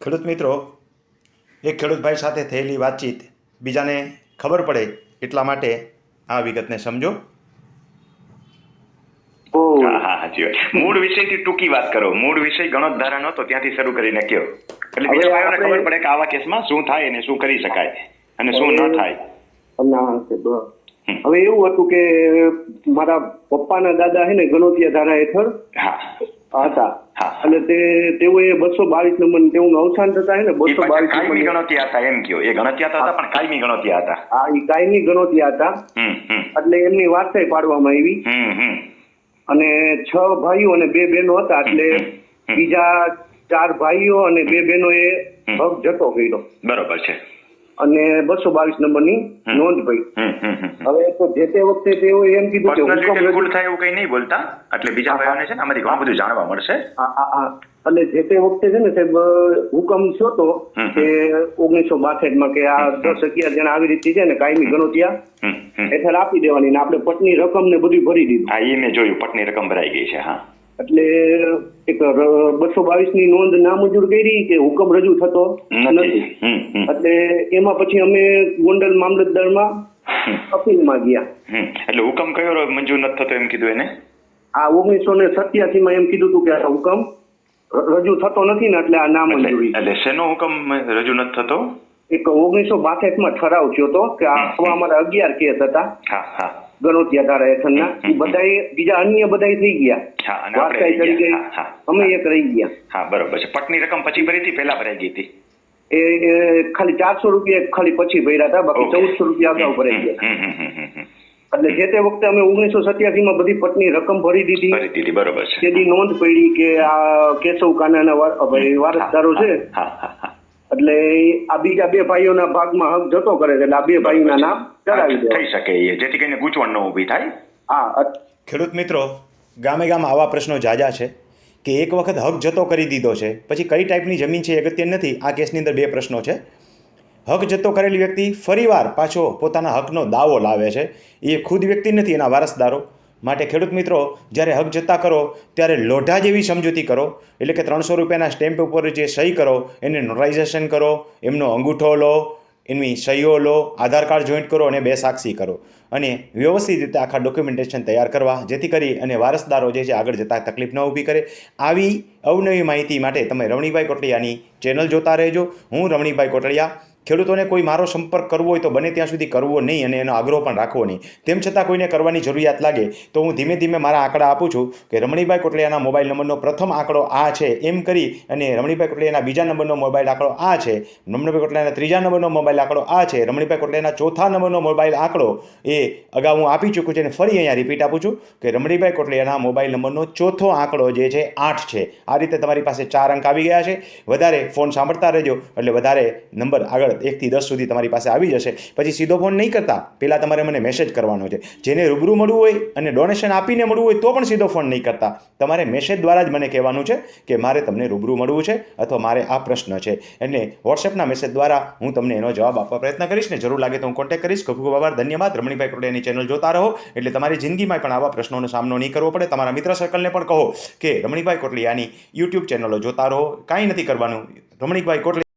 ખેડૂત મિત્રો એક ખેડૂતભાઈ સાથે થયેલી વાતચીત બીજાને ખબર પડે એટલા માટે આ વિગતને સમજો. હા હા મૂળ વિષયથી ટૂંકી વાત કરો. મૂળ વિષય ઘણો ધારા નહોતો ત્યાંથી શરૂ કરીને કયો. એટલે બીજા ભાઈઓને ખબર પડે કે આવા કેસમાં શું થાય અને શું કરી શકાય અને શું ન થાય. હવે એવું હતું કે મારા પપ્પાના દાદા છે ને ગણોતિયા ધારા હેઠળ હા. હતા. હા. અને તે તેઓએ બસો બાવીસ નંબર તેઓનું અવસાન થતા હે ને બસો બાવીસ કાયમી ગણોતિયા હતા એમ કયો. એ ગણોતિયા હતા પણ કાયમી ગણોતિયા હતા. હા એ કાયમી ગણોતિયા હતા. એટલે એમની વારસાઈ પાડવામાં આવી. અને છ ભાઈઓ અને બે બહેનો હતા એટલે. બીજા ચાર ભાઈઓ અને બે બહેનોએ એ ભગ જતો કર્યો. બરોબર છે. અને બસો બાવીસ નંબરની. નોંધ ભાઈ હવે તો જે તે વખતે તેઓ એમ કીધું કે હુકમ થાય એવું કઈ નહીં બોલતા. એટલે બીજા. ભાઈઓને છે ને આમાંથી ઘણું બધું જાણવા મળશે. એટલે જે તે વખતે છે ને સાહેબ હુકમ થયો તો કે ઓગણીસો બાસઠમાં કે આ દસ અગિયાર જણા આવી રીતે છે ને કાયમી ગણોતિયા હેઠળ આપી દેવાની ને આપણે પટની રકમ ને બધું ભરી દીધું. હા એ મેં જોયું પટની રકમ ભરાઈ ગઈ છે હા. એટલે એક બસો બાવીસની નોંધ નામંજૂર કરી કે હુકમ રજૂ થતો નથી. એટલે એમાં પછી અમે ગોંડલ મામલતદારમાં. અપીલમાં ગયા. એટલે હુકમ કયો મંજૂર નથી થતો એમ કીધું એને? આ ઓગણીસો ને સત્યાસી માં એમ કીધું હતું કે આ હુકમ રજૂ થતો નથી ને એટલે આ નામંજૂરી. એટલે શેનો હુકમ રજૂ નથી થતો? એક ઓગણીસો બાસઠમાં ઠરાવ થયો હતો કે આ અમારા અગિયાર કેસ હતા. હા હા. ગણોતિયા ધારા હેઠળના. એ બધા બીજા અન્ય બધા થઈ ગયા. અને આપણે રહી ગયા. હા, હા. અમે એક રહી ગયા. હા બરોબર છે. પટની રકમ પછી ભરી હતી પહેલા ભરાઈ ગઈ હતી? એ ખાલી ચારસો રૂપિયા ખાલી પછી ભર્યા હતા બાકી ચૌદસો રૂપિયા અગાઉ ભરાઈ ગયા. એટલે જે તે વખતે અમે ઓગણીસો સત્યાસી માં બધી પટની રકમ ભરી દીધી. ભરી દીધી બરોબર છે. તેની નોંધ પડી કે આ કેશવ કાનાના વારસદારો છે. એટલે આ બીજા બે ભાઈઓના ભાગમાં હક જતો કરે છે. એટલે આ બે ભાઈના નામ દે થઈ શકે એ. જેથી કરીને ગૂંચવણ ન ઊભી થાય. હા ખેડૂત મિત્રો ગામે ગામ આવા પ્રશ્નો જાજા છે કે એક વખત હક જતો કરી દીધો છે. પછી કઈ ટાઈપની જમીન છે એ અગત્ય નથી? આ કેસની અંદર બે પ્રશ્નો છે. હક જતો કરેલી વ્યક્તિ ફરીવાર પાછો પોતાના હકનો દાવો લાવે છે. એ ખુદ વ્યક્તિ નથી એના વારસદારો. માટે ખેડૂત મિત્રો જ્યારે હક જતા કરો ત્યારે લોઢા જેવી સમજૂતી કરો. એટલે કે ત્રણસો રૂપિયાના સ્ટેમ્પ ઉપર જે સહી કરો એને નોટરાઇઝેશન કરો એમનો અંગૂઠો લો એમની સહીઓ લો આધાર કાર્ડ જોઈન્ટ કરો અને બે સાક્ષી કરો અને વ્યવસ્થિત રીતે આખા ડોક્યુમેન્ટેશન તૈયાર કરવા, જેથી કરી અને વારસદારો જે છે આગળ જતાં તકલીફ ન ઊભી કરે. આવી અવનવી માહિતી માટે તમે રમણીભાઈ કોટડિયાની ચેનલ જોતા રહેજો. હું રમણીભાઈ કોટડિયા. ખેડૂતોને કોઈ મારો સંપર્ક કરવો હોય તો બને ત્યાં સુધી કરવો નહીં અને એનો આગ્રહ પણ રાખવો નહીં. તેમ છતાં કોઈને કરવાની જરૂરિયાત લાગે તો હું ધીમે ધીમે મારા આંકડા આપું છું કે રમણીભાઈ કોટલિયાના મોબાઈલ નંબરનો પ્રથમ આંકડો આ છે એમ કરી અને રમણીભાઈ કોટલિયાના બીજા નંબરનો મોબાઈલ આંકડો આ છે. રમણીભાઈ કોટલિયાના ત્રીજા નંબરનો મોબાઈલ આંકડો આ છે. રમણીભાઈ કોટલિયાના ચોથા નંબરનો મોબાઈલ આંકડો એ અગાઉ હું આપી ચૂક્યું છું અને ફરી અહીંયા રિપીટ આપું છું કે રમણીભાઈ કોટલિયાના મોબાઈલ નંબરનો ચોથો આંકડો જે છે, આઠ છે. આ રીતે તમારી પાસે ચાર અંક આવી ગયા છે. વધારે ફોન સાંભળતા રહેજો, એટલે વધારે નંબર આગળ એકથી દસ સુધી તમારી પાસે આવી જશે. પછી સીધો ફોન નહીં કરતા, પહેલાં તમારે મને મેસેજ કરવાનો છે. જેને રૂબરૂ મળવું હોય અને ડોનેશન આપીને મળવું હોય તો પણ સીધો ફોન નહીં કરતા. તમારે મેસેજ દ્વારા જ મને કહેવાનું છે કે મારે તમને રૂબરૂ મળવું છે અથવા મારે આ પ્રશ્ન છે. એટલે વોટ્સએપના મેસેજ દ્વારા હું તમને એનો જવાબ આપવા પ્રયત્ન કરીશ ને જરૂર લાગે તો હું કોન્ટેક્ટ કરીશ. ખૂબ ખૂબ આભાર. ધન્યવાદ. રમણીભાઈ કોટડિયાની ચેનલ જોતા રહો. એટલે તમારી જિંદગીમાં પણ આવા પ્રશ્નોનો સામનો નહીં કરવો પડે. તમારા મિત્ર સર્કલને પણ કહો કે, રમણીકભાઈ કોટડિયાની યુટ્યુબ ચેનલો જોતા રહો. કાંઈ નથી કરવાનું. રમણીભાઈ કોટડિયા